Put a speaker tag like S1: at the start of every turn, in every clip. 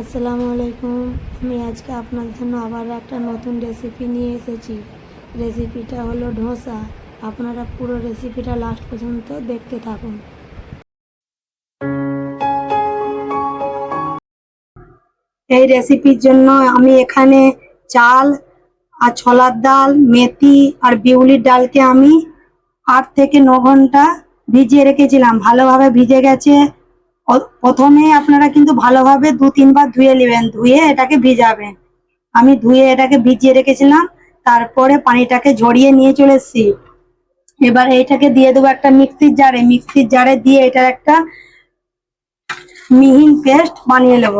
S1: আসসালামু আলাইকুম। আমি আজকে আপনার জন্য আবার একটা নতুন রেসিপি নিয়ে এসেছি। রেসিপিটা হলো ধোসা। আপনারা পুরো রেসিপিটা লাস্ট পর্যন্ত দেখতে থাকুন। এই রেসিপির জন্য আমি এখানে চাল আর ছোলার ডাল, মেথি আর বিউলির ডালকে আমি আট থেকে ন ঘণ্টা ভিজিয়ে রেখেছিলাম। ভালোভাবে ভিজে গেছে। প্রথমে আপনারা কিন্তু ভালোভাবে দু, তিনবার ধুয়ে নেবেন। ধুয়ে এটাকে ভিজাবেন। আমি ধুয়ে এটাকে ভিজিয়ে রেখেছিলাম, তারপরে পানিটাকে ঝরিয়ে নিয়ে চলে এসেছি। এবার এইটাকে দিয়ে দেবো একটা মিক্সির জারে। মিক্সির জারে দিয়ে এটার একটা মিহিন পেস্ট বানিয়ে নেব।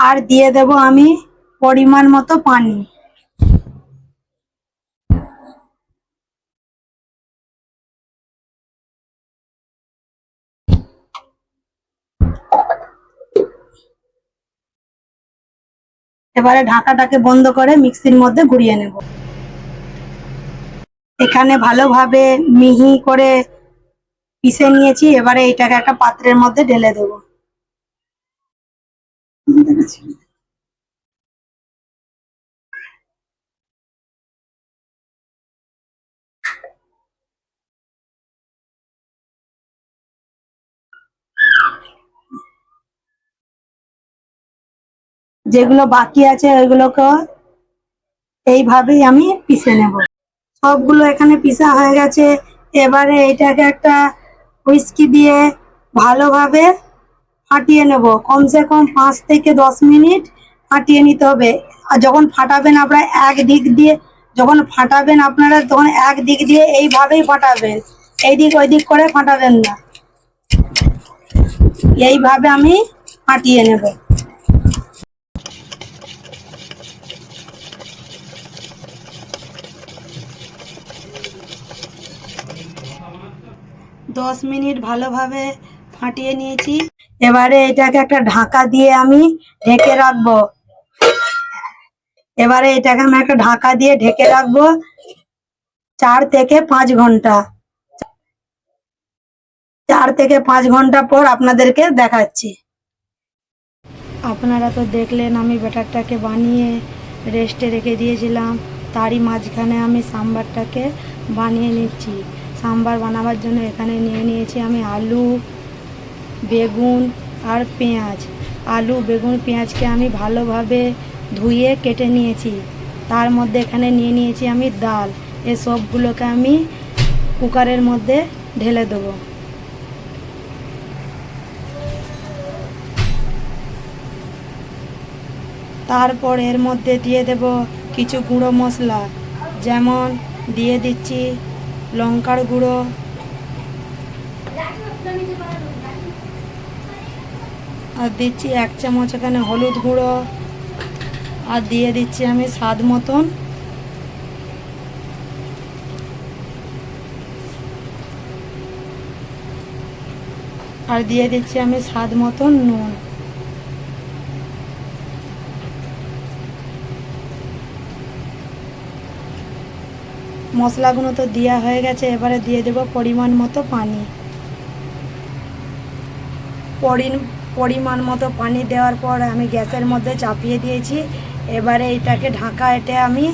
S1: আর দিয়ে দেব আমি পরিমাণ মতো পানি। এবারে ঢাকাটাকে বন্ধ করে মিক্সির মধ্যে ঘুরিয়ে নেব। এখানে ভালোভাবে মিহি করে পিষে নিয়েছি, এবারে এটাকে একটা পাত্রের মধ্যে ঢেলে দেবো। যেগুলো বাকি আছে ওইগুলোকে এইভাবেই আমি পিষে নেব। সবগুলো এখানে পিষা হয়ে গেছে। এবারে এটাকে একটা হুইস্কি দিয়ে ভালোভাবে ফাটিয়ে নেব। কমসে কম পাঁচ থেকে দশ মিনিট ফাটিয়ে নিতে হবে। আর যখন ফাটাবেন আপনারা এক দিক দিয়ে, যখন ফাটাবেন আপনারা তখন এক দিক দিয়ে এইভাবেই ফাটাবেন। এই দিক ওই দিক করে ফাটাবেন না। এইভাবে আমি ফাটিয়ে নেব। দশ মিনিট ভালোভাবে ফাটিয়ে নিয়েছি। এবারে এটাকে একটা ঢাকা দিয়ে আমি ঢেকে রাখব। এবারে এটাকে আমি একটা ঢাকা দিয়ে ঢেকে রাখব চার থেকে পাঁচ ঘণ্টা। চার থেকে পাঁচ ঘণ্টা পর আপনাদেরকে দেখাচ্ছি। আপনারা তো দেখলেন আমি ব্যাটারটাকে বানিয়ে রেস্টে রেখে দিয়েছিলাম। তারই মাঝখানে আমি সাম্বারটাকে বানিয়ে নিচ্ছি। সাম্বার বানাবার জন্য এখানে নিয়ে নিয়েছি আমি আলু বেগুন আর পেঁয়াজ। আলু, বেগুন, পেঁয়াজকে আমি ভালোভাবে ধুয়ে কেটে নিয়েছি। তার মধ্যে এখানে নিয়ে নিয়েছি আমি ডাল। এ সবগুলোকে আমি কুকারের মধ্যে ঢেলে দেবো। তারপর এর মধ্যে দিয়ে দেব কিছু গুঁড়ো মশলা। যেমন দিয়ে দিচ্ছি লঙ্কার গুঁড়ো আর দিচ্ছি এক চামচ এখানে হলুদ গুঁড়ো। আর দিয়ে দিচ্ছি আমি স্বাদ মতন। আর দিয়ে দিচ্ছি আমি স্বাদ মতন নুন। মশলাগুলো তো দেওয়া হয়ে গেছে, এবারে দিয়ে দেব পরিমাণ মতো পানি। পরিমাণ মতো পানি দেওয়ার পর আমি গ্যাসের মধ্যে চাপিয়ে দিয়েছি। এবারে এটাকে ঢাকা এটে আমি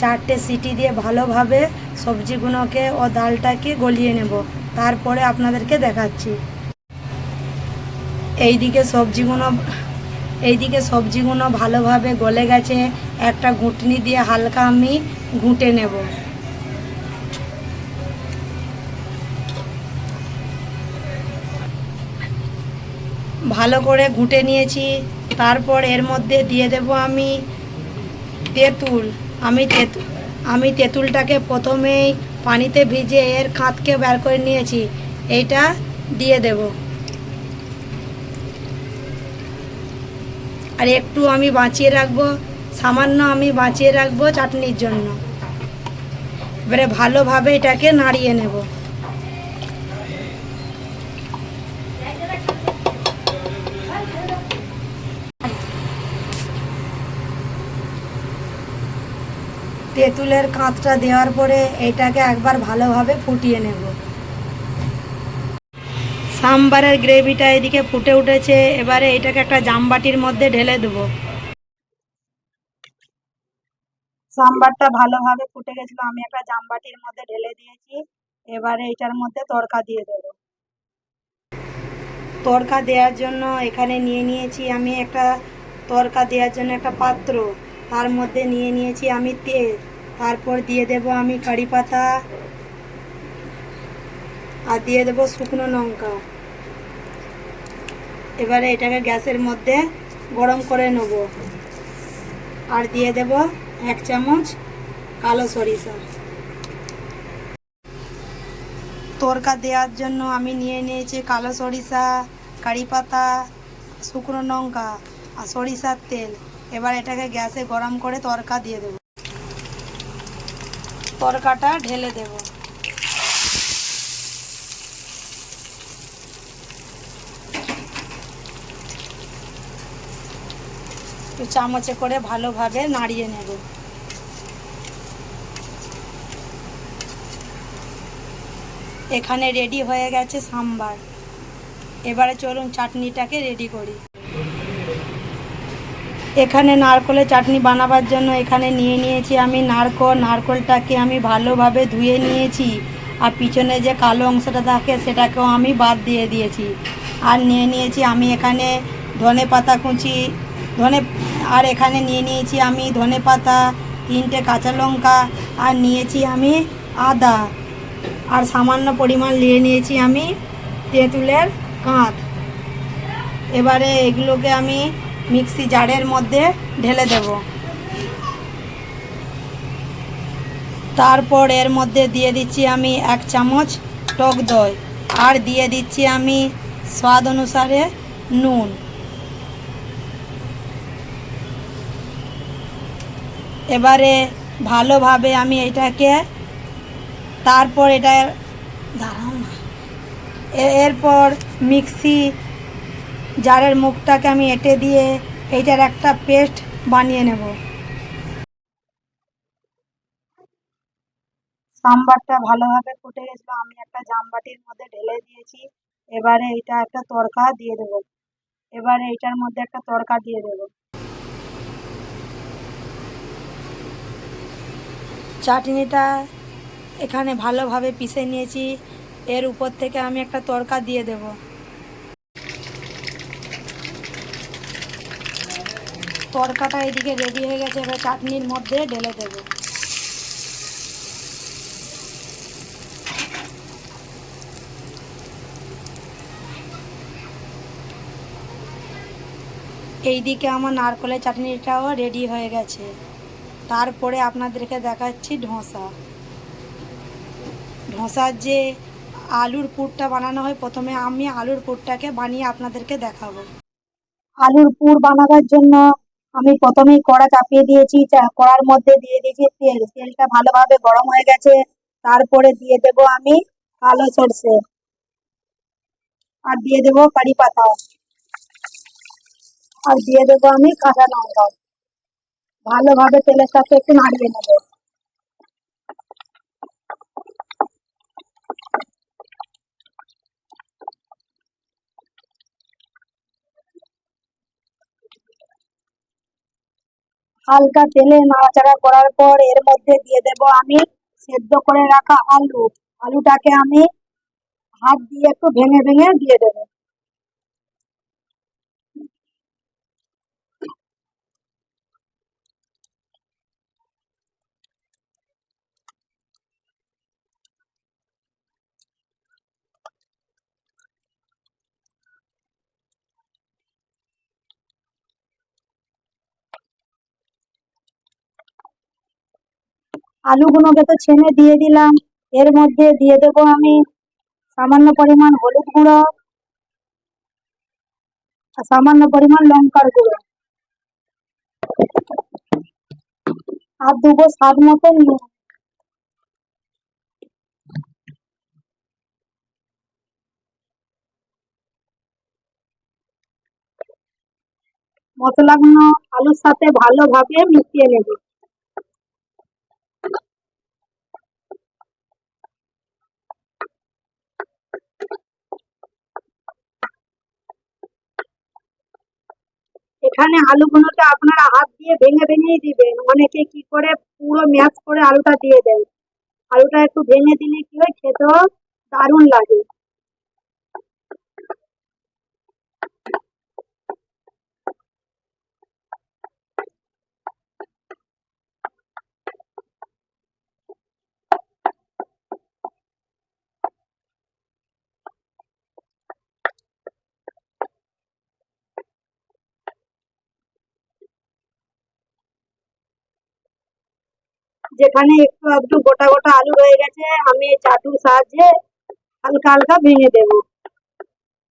S1: চারটে সিটি দিয়ে ভালোভাবে সবজিগুলোকে ও ডালটাকে গলিয়ে নেব। তারপরে আপনাদেরকে দেখাচ্ছি। এইদিকে সবজিগুলো এইদিকে সবজিগুলো ভালোভাবে গলে গেছে। একটা ঘুটনি দিয়ে হালকা আমি ঘুঁটে নেব। ভালো করে ঘুঁটে নিয়েছি। তারপর এর মধ্যে দিয়ে দেব আমি তেঁতুল। আমি তেঁতুল, আমি তেঁতুলটাকে প্রথমেই পানিতে ভিজে এর কাঁতকে বের করে নিয়েছি। এইটা দিয়ে দেব। আর একটু আমি বাঁচিয়ে রাখব, সামান্য আমি বাঁচিয়ে রাখব চাটনির জন্য। এবারে ভালোভাবে এটাকে নাড়িয়ে নেব। তেঁতুলের কাঁচটা দেওয়ার পরে এটাকে একবার ভালোভাবে ফুটিয়ে নেব। সাম্বারের গ্রেভিটা এদিকে ফুটে উঠেছে, এবারে এটাকে একটা জামবাটির মধ্যে ঢেলে দেবো। সাম্বারটা ভালোভাবে ফুটে গেছিল, আমি একটা জামবাটির মধ্যে ঢেলে দিয়েছি, এবারে এটার মধ্যে তড়কা দিয়ে দেবো। তড়কা দেওয়ার জন্য এখানে নিয়ে নিয়েছি আমি একটা তড়কা দেওয়ার জন্য একটা পাত্র, তার মধ্যে নিয়ে নিয়েছি আমি তেল। তারপর দিয়ে দেব আমি কারি পাতা। আর দিয়ে দেবো শুকনো লঙ্কা। এবারে এটাকে গ্যাসের মধ্যে গরম করে নেব। আর দিয়ে দেব এক চামচ কালো সরিষা। তরকা দেওয়ার জন্য আমি নিয়ে নিয়েছি কালো সরিষা, কারি পাতা, শুকনো লঙ্কা আর সরিষার তেল। এবার এটাকে গ্যাসে গরম করে তরকা দিয়ে দেব। তরকাটা ঢেলে দেব। একটু চামচে করে ভালোভাবে নাড়িয়ে নেব। এখানে রেডি হয়ে গেছে সাম্বার। এবারে চলুন চাটনিটাকে রেডি করি। এখানে নারকলের চাটনি বানাবার জন্য এখানে নিয়ে নিয়েছি আমি নারকল। নারকলটাকে আমি ভালোভাবে ধুয়ে নিয়েছি। আর পিছনে যে কালো অংশটা থাকে সেটাকেও আমি বাদ দিয়ে দিয়েছি। আর নিয়ে নিয়েছি আমি এখানে ধনে পাতা কুচি। ধনে আর এখানে নিয়ে নিয়েছি আমি ধনে পাতা, তিনটে কাঁচা লঙ্কা, আর নিয়েছি আমি আদা। আর সামান্য পরিমাণ নিয়ে নিয়েছি আমি তেঁতুলের কাঁধ। এবারে এগুলোকে আমি মিক্সি জারের মধ্যে ঢেলে দেব। তারপর এর মধ্যে দিয়ে দিচ্ছি আমি এক চামচ টক দই আর দিয়ে দিচ্ছি আমি স্বাদ অনুসারে নুন। এবারে ভালোভাবে আমি এটাকে তারপর এটা দাঁড়াও না। এরপর মিক্সি জারের মুখটাকে আমি এঁটে দিয়ে এইটার একটা পেস্ট বানিয়ে নেব। সাম্বারটা ভালোভাবে ফুটে গেছিল আমি একটা জামবাটির মধ্যে ঢেলে দিয়েছি। এবারে এটা একটা তড়কা দিয়ে দেব। এবারে এটার মধ্যে একটা তড়কা দিয়ে দেব। চাটনিটা এখানে ভালোভাবে পিষে নিয়েছি। এর উপর থেকে আমি একটা তড়কা দিয়ে দেব। তড়কাটা এদিকে রেডি হয়ে গেছে, এবার চাটনির মধ্যে ঢেলে দেব। এইদিকে আমার নারকলের চাটনিটাও রেডি হয়ে গেছে। তারপরে আপনাদেরকে দেখাচ্ছি ধোসা। ধোসার যে আলুর পুরটা বানানো হয়, প্রথমে আমি আলুর পুরটাকে বানিয়ে আপনাদেরকে দেখাবো। আলুর পুর বানাবার জন্য আমি প্রথমেই কড়া চাপিয়ে দিয়েছি কড়ার মধ্যে দিয়ে দিয়েছি তেল। তেলটা ভালোভাবে গরম হয়ে গেছে। তারপরে দিয়ে দেব আমি কালো সর্ষে। আর দিয়ে দেবো কারি পাতা। আর দিয়ে দেবো আমি কাঁচা লঙ্কা। ভালোভাবে তেলের সাথে একটু নাড়িয়ে নেব। হালকা তেলে নাড়াচাড়া করার পর এর মধ্যে দিয়ে দেব আমি সেদ্ধ করে রাখা আলু। আলুটাকে আমি হাত দিয়ে একটু ভেঙে ভেঙে দিয়ে দেবো। আলুগুলোকে তো ছেনে দিয়ে দিলাম। এর মধ্যে দিয়ে দেবো আমি সামান্য পরিমাণ হলুদ গুঁড়ো আর সামান্য পরিমাণ লঙ্কার গুঁড়ো। আর দেবো স্বাদ মতো মশলাগুলো আলুর সাথে ভালোভাবে মিশিয়ে নেব। এখানে আলুগুলোকে আপনারা হাত দিয়ে ভেঙে ভেঙেই দিবেন। অনেকে কি করে পুরো ম্যাশ করে আলুটা দিয়ে দেয়। আলুটা একটু ভেঙে দিলে কি হয়? খেতেও দারুণ লাগে। যেখানে একটু একটু গোটা গোটা আলু রয়ে গেছে, আমি চাটুর সাহায্যে হালকা হালকা ভেঙে দেব।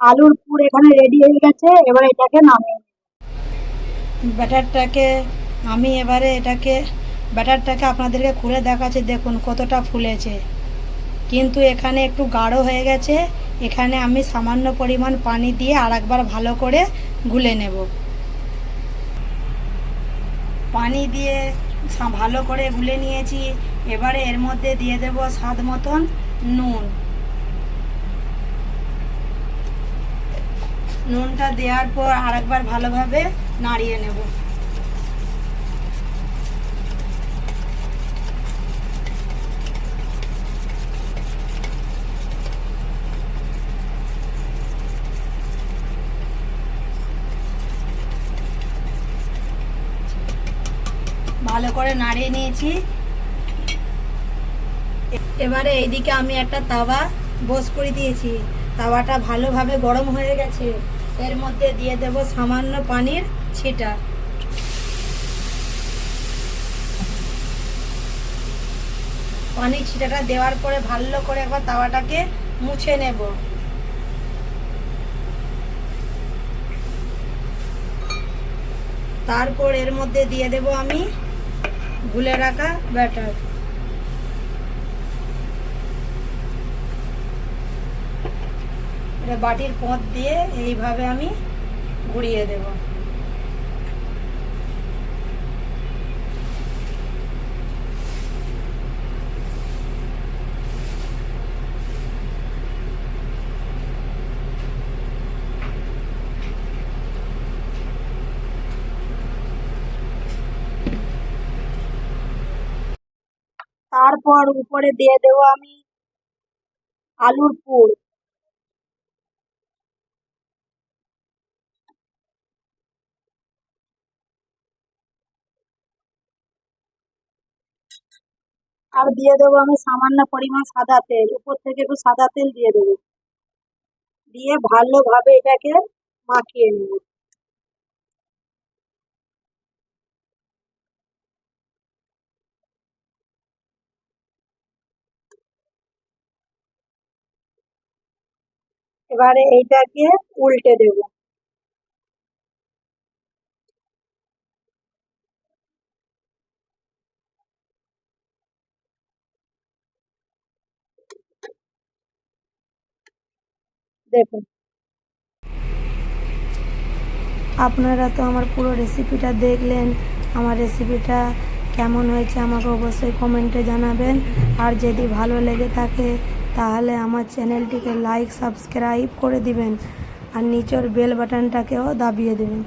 S1: আলুর পুর এখানে রেডি হয়ে গেছে, এবার এটাকে নামিয়ে ব্যাটারটাকে, আমি এবারে এটাকে, ব্যাটারটাকে আপনাদেরকে খুলে দেখাচ্ছি, দেখুন কতটা ফুলেছে। কিন্তু এখানে একটু গাঢ় হয়ে গেছে, এখানে আমি সামান্য পরিমাণ পানি দিয়ে আরেকবার ভালো করে গুলে নেব। পানি দিয়ে ভালো করে গুলে নিয়েছি। এবারে এর মধ্যে দিয়ে দেব স্বাদ মতন নুন। নুনটা দেওয়ার পর আরেকবার ভালোভাবে নাড়িয়ে নেব। ভালো করে নাড়িয়ে নিয়েছি। এবারে এইদিকে আমি একটা তাওয়া বস করে দিয়েছি। তাওয়াটা ভালোভাবে গরম হয়ে গেছে। এর মধ্যে দিয়ে দেব সামান্য পানির ছিটা। পানির ছিটাটা দেওয়ার পরে ভালো করে একবার তাওয়াটাকে মুছে নেব। তারপর এর মধ্যে দিয়ে দেব আমি গুলে রাখা ব্যাটার। এটা বাটির পথ দিয়ে এইভাবে আমি ঘুরিয়ে দেব। তারপর উপরে দিয়ে দেব আমি আলুর পুর। আর দিয়ে দেবো আমি সামান্য পরিমাণ সাদা তেল, উপর থেকে একটু সাদা তেল দিয়ে দেবো। দিয়ে ভালোভাবে এটাকে মাখিয়ে নেব। এবারে এইটাকে উল্টে দেব। দেখুন। আপনারা তো আমার পুরো রেসিপিটা দেখলেন। আমার রেসিপিটা কেমন হয়েছে আমাকে অবশ্যই কমেন্টে জানাবেন। আর যদি ভালো লেগে থাকে তাহলে আমার চ্যানেলটিকে লাইক সাবস্ক্রাইব করে দিবেন আর নিচের বেল বাটনটাকেও দাবিয়ে দেবেন।